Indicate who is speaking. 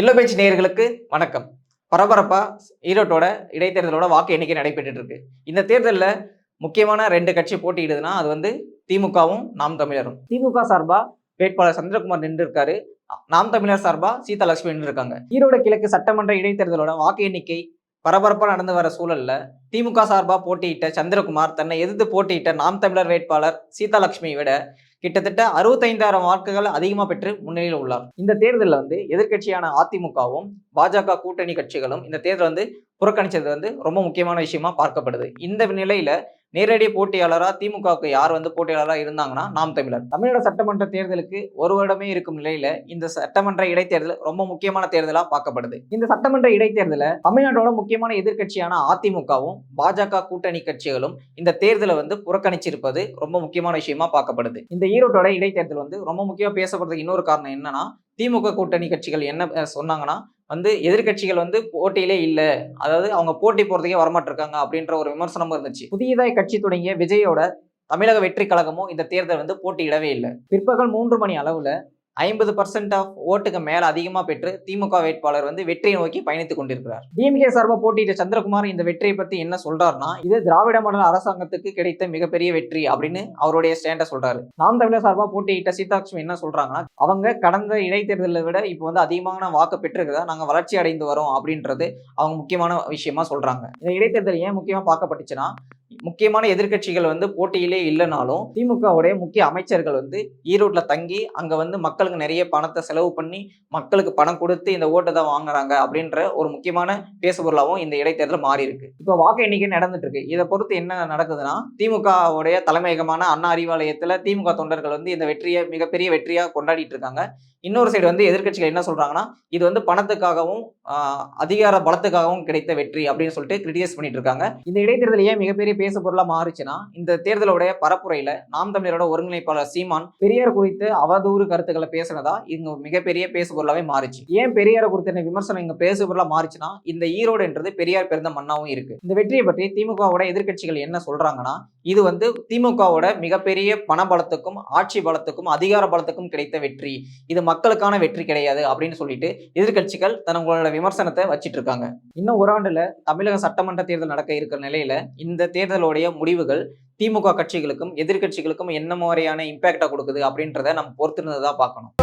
Speaker 1: இல்ல பேச்சு நேயர்களுக்கு வணக்கம். பரபரப்பா ஈரோட்டோட இடைத்தேர்தலோட வாக்கு எண்ணிக்கை நடைபெற்று இருக்கு இந்த தேர்தலில் முக்கியமான ரெண்டு கட்சி போட்டியிடுதுன்னா அது வந்து திமுகவும் நாம் தமிழரும். திமுக சார்பா வேட்பாளர் சந்திரகுமார் நின்று இருக்காரு நாம் தமிழர் சார்பா சீதாலட்சுமி நின்று இருக்காங்க ஈரோடு கிழக்கு சட்டமன்ற இடைத்தேர்தலோட வாக்கு எண்ணிக்கை பரபரப்பாக நடந்து வர சூழலில் திமுக சார்பாக போட்டியிட்ட சந்திரகுமார் தன்னை எதிர்த்து போட்டியிட்ட நாம் தமிழர் வேட்பாளர் சீதாலட்சுமியை விட கிட்டத்தட்ட அறுபத்தைந்தாயிரம் வாக்குகள் அதிகமாக பெற்று முன்னிலையில் உள்ளார். இந்த தேர்தலில் வந்து எதிர்க்கட்சியான அதிமுகவும் பாஜக கூட்டணி கட்சிகளும் இந்த தேர்தல் வந்து புறக்கணிச்சது வந்து ரொம்ப முக்கியமான விஷயமா பார்க்கப்படுது. இந்த நிலையில நேரடி போட்டியாளராக திமுகவுக்கு யார் வந்து போட்டியாளராக இருந்தாங்கன்னா நாம் தமிழர். தமிழக சட்டமன்ற தேர்தலுக்கு ஒரு வருடமே இருக்கும் நிலையில இந்த சட்டமன்ற இடைத்தேர்தல் ரொம்ப முக்கியமான தேர்தலா பார்க்கப்படுது. இந்த சட்டமன்ற இடைத்தேர்தலை தமிழ்நாட்டோட முக்கியமான எதிர்க்கட்சியான அதிமுகவும் பாஜக கூட்டணி கட்சிகளும் இந்த தேர்தலை வந்து புறக்கணிச்சிருப்பது ரொம்ப முக்கியமான விஷயமா பார்க்கப்படுது. இந்த ஈரோட்டோட இடைத்தேர்தல் வந்து ரொம்ப முக்கியமா பேசப்படுறதுக்கு இன்னொரு காரணம் என்னன்னா திமுக கூட்டணி கட்சிகள் என்ன சொன்னாங்கன்னா வந்து எதிர்க்கட்சிகள் வந்து போட்டியிலே இல்லை. அதாவது அவங்க போட்டி போறதுக்கே வரமாட்டிருக்காங்க அப்படின்ற ஒரு விமர்சனமும் இருந்துச்சு. புதியதாய் கட்சி தொடங்கிய விஜயோட தமிழக வெற்றி கழகமும் இந்த தேர்தல் வந்து போட்டியிடவே இல்லை. பிற்பகல் மூன்று மணி அளவுல ஐம்பது பர்சன்ட் ஆஃப் ஓட்டுக்கு மேல அதிகமா பெற்று திமுக வேட்பாளர் வந்து வெற்றியை நோக்கி பயணித்துக் கொண்டிருக்கிறார். டிஎம்கே சார்பா போட்டியிட்ட சந்திரகுமார் இந்த வெற்றியை பத்தி என்ன சொல்றாருன்னா இது திராவிட மாடல் அரசாங்கத்துக்கு கிடைத்த மிகப்பெரிய வெற்றி அப்படின்னு அவருடைய ஸ்டேண்ட சொல்றாரு. நாம் தமிழர் சார்பா போட்டியிட்ட சீதாலட்சுமி என்ன சொல்றாங்கன்னா அவங்க கடந்த இடைத்தேர்தலை விட இப்போ வந்து அதிகமான வாக்கு பெற்றிருக்கிறதா நாங்க வளர்ச்சி அடைந்து வரோம் அப்படின்றது அவங்க முக்கியமான விஷயமா சொல்றாங்க. இந்த இடைத்தேர்தல் ஏன் முக்கியமா பார்க்கப்பட்டுச்சுன்னா முக்கியமான எதிர்க்கட்சிகள் வந்து போட்டியிலே இல்லைனாலும் திமுகவுடைய முக்கிய அமைச்சர்கள் வந்து ஈரோட்ல தங்கி அங்க வந்து மக்களுக்கு நிறைய பணத்தை செலவு பண்ணி மக்களுக்கு பணம் கொடுத்து இந்த ஓட்டை தான் வாங்குறாங்க அப்படின்ற ஒரு முக்கியமான பேசுபொருளாகவும் இந்த இடைத்தேர்தல் மாறி இருக்கு இப்போ வாக்கு எண்ணிக்கை நடந்துட்டு இருக்கு இதை பொறுத்து என்ன நடக்குதுன்னா திமுகவுடைய தலைமையகமான அண்ணா அறிவாலயத்துல திமுக தொண்டர்கள் வந்து இந்த வெற்றியை மிகப்பெரிய வெற்றியா கொண்டாடிட்டு இருக்காங்க. இன்னொரு சைடு வந்து எதிர்க்கட்சிகள் என்ன சொல்றாங்கன்னா இது வந்து பணத்துக்காகவும் அதிகார பலத்துக்காகவும் கிடைத்த வெற்றி அப்படின்னு சொல்லிட்டு கிரிட்டிசைஸ் பண்ணிட்டு இருக்காங்க. இந்த இடைத்தேர்தலையே மிகப்பெரிய பேச பொருளா மாறுச்சுன்னா இந்த தேர்தலோடைய பரப்புரையில நாம் தமிழரோட ஒருங்கிணைப்பாளர் சீமான் பெரியார் குறித்து அவதூறு கருத்துக்களை பேசுனதா இங்க மிகப்பெரிய பேசு பொருளாவே மாறுச்சு. ஏன் பெரியார் குறித்த விமர்சனம் இங்க பேசு பொருளா மாறுச்சுன்னா இந்த ஈரோடுன்றது பெரியார் பிறந்த மண்ணாவும் இருக்கு. இந்த வெற்றியை பற்றி திமுகவோட எதிர்கட்சிகள் என்ன சொல்றாங்கன்னா இது வந்து திமுகவோட மிகப்பெரிய பண பலத்துக்கும் ஆட்சி பலத்துக்கும் அதிகார பலத்துக்கும் கிடைத்த வெற்றி. இது மக்களுக்கான வெற்றி கிடையாது அப்படின்னு சொல்லிட்டு எதிர்க்கட்சிகள் தங்களோட விமர்சனத்தை வச்சிட்டு இருக்காங்க. இன்னும் ஒரு ஆண்டுல தமிழக சட்டமன்ற தேர்தல் நடக்க இருக்கிற நிலையில இந்த தேர்தல் தேர்தலுடைய முடிவுகள் திமுக கட்சிகளுக்கும் எதிர்கட்சிகளுக்கும் என்ன மாதிரியான இம்பேக்டை கொடுக்குது அப்படின்றத நம்ம பொறுத்திருந்ததா பார்க்கணும்.